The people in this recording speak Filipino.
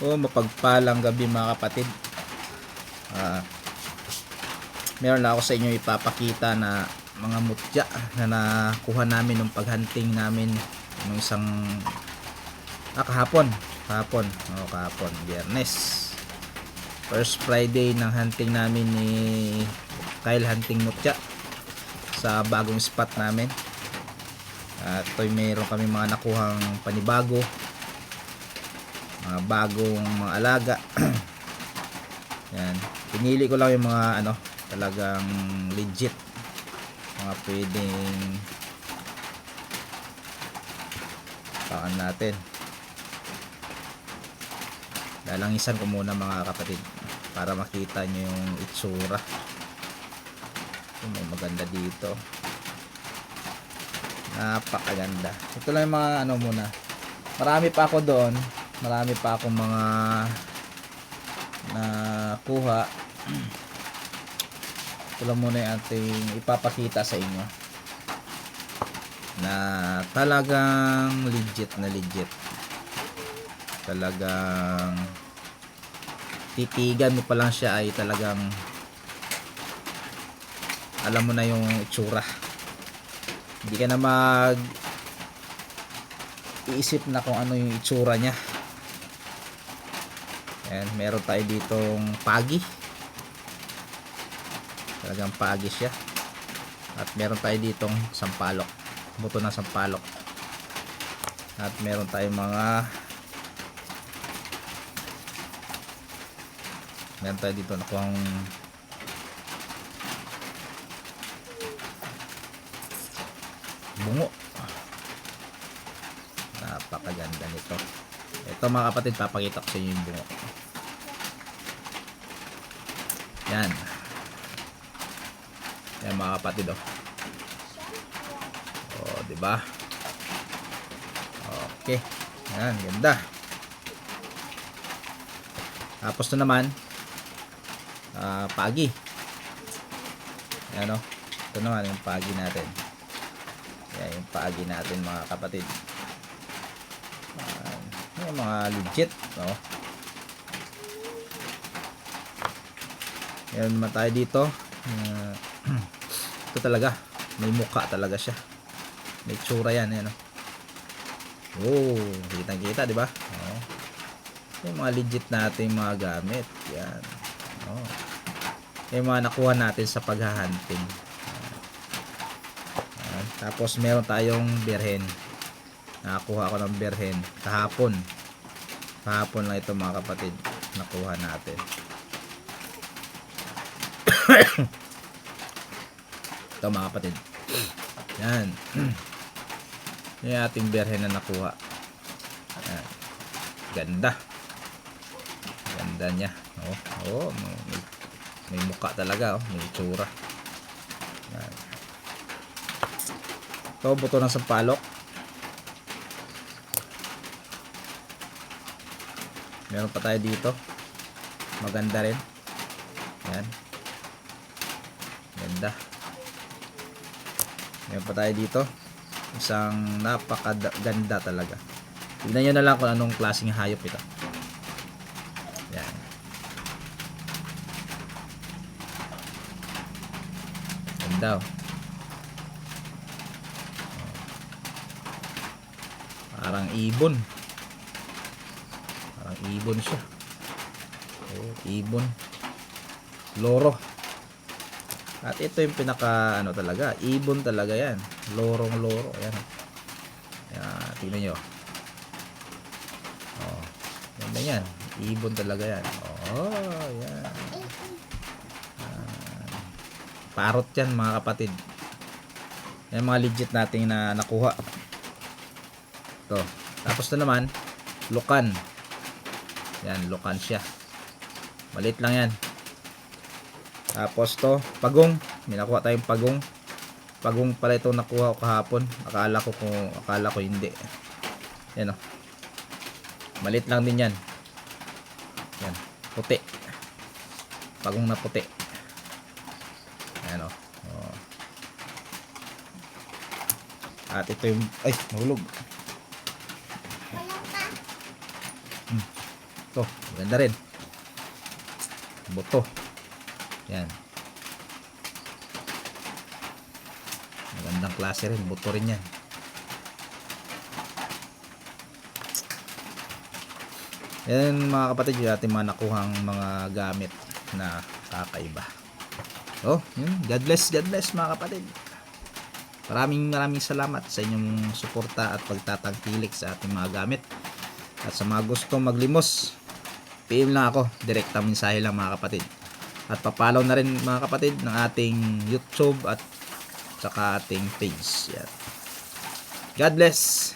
O mapagpalang gabi mga kapatid. Ah, meron lang ako sa inyo ipapakita na mga mutya na nakuha namin nung paghunting namin nung isang ah, kahapon. Kahapon. O, kahapon. Biyernes. First Friday ng hunting namin ni Kyle Hunting Mutya sa bagong spot namin. At ito'y mayroon kami mga nakuhang panibago mga bagong mga alaga. Yan. Pinili ko lang yung mga ano talagang legit. Mga pwedeng pakan natin. Lalangisan ko muna mga kapatid para makita nyo yung itsura. Yung may maganda dito. Napakaganda. Ito lang yung mga ano muna. Marami pa ako doon marami pa akong mga nakuha. Ito lang muna yung ating ipapakita sa inyo. Na talagang legit na legit. Talagang titigan mo pa lang siya ay talagang alam mo na yung itsura. Hindi ka na mag iisip na kung ano yung itsura niya Ayan, meron tayo ditong pagi. Talagang pagi siya. At meron tayo ditong sampalok. Buto ng sampalok. At meron tayong mga meron tayo dito nakuhang bungo napakaganda nito ito mga kapatid papakita ko sa inyo yung bungo yan. Yan mga kapatid oh. Oh di ba? Okay. Yan ganda. Tapos to naman ah, pagi. Yan oh. Ito naman yung pagi natin. Yan yung pagi natin mga kapatid. Yan. yung mga legit no Meron naman tayo dito. Uh, ito talaga. May mukha talaga siya. May tsura yan. Yan, oh. Oh, kitang kita, di ba? Oh. Yung mga legit nating mga gamit. Yan. Oh. Yung mga nakuha natin sa paghahunting. Yan. Tapos meron tayong berhen. Nakakuha ako ng berhen kahapon. Kahapon lang ito mga kapatid. Nakuha natin. ito mga kapatid. Yan. Yung ating berhen na nakuha. Yan. ganda. Ganda niya. Oh, oh may, may mukha talaga oh. may tsura yan. ito buto ng sampalok meron pa tayo dito. Maganda rin. Yan Ganda. Meron pa tayo dito. Isang napakaganda talaga. Tignan nyo na lang kung anong klaseng hayop ito. Yan. Ganda oh. Parang ibon. Parang ibon siya. Oh, ibon. Loro. At ito yung pinaka ano talaga, ibon talaga 'yan. Lorong loro, ayan. Yan, tingnan niyo. Oh. Yan na 'yan. Ibon talaga 'yan. Oh, yan. Parot 'yan mga kapatid. Yan mga legit nating na nakuha. To. Tapos na naman, lukan. Yan, lukan siya. Malit lang 'yan. Tapos to, pagong. May nakuha tayong pagong. Pagong pala ito nakuha ko kahapon. Akala ko kung akala ko hindi. Yan o. Malit lang din yan. Yan. Puti. Pagong na puti. Yan o. Oh. At ito yung... Ay, nahulog. to maganda rin buto yan. Magandang klase rin buto rin yan. Yan mga kapatid yung ating mga nakuhang mga gamit na kakaiba. Oh yun. God bless God bless mga kapatid. Maraming maraming salamat sa inyong suporta at pagtatangkilik sa ating mga gamit. At sa mga gusto maglimos PM lang ako. Direkta mensahe lang mga kapatid at papalaw na rin mga kapatid ng ating YouTube at saka ating page. Yan. God bless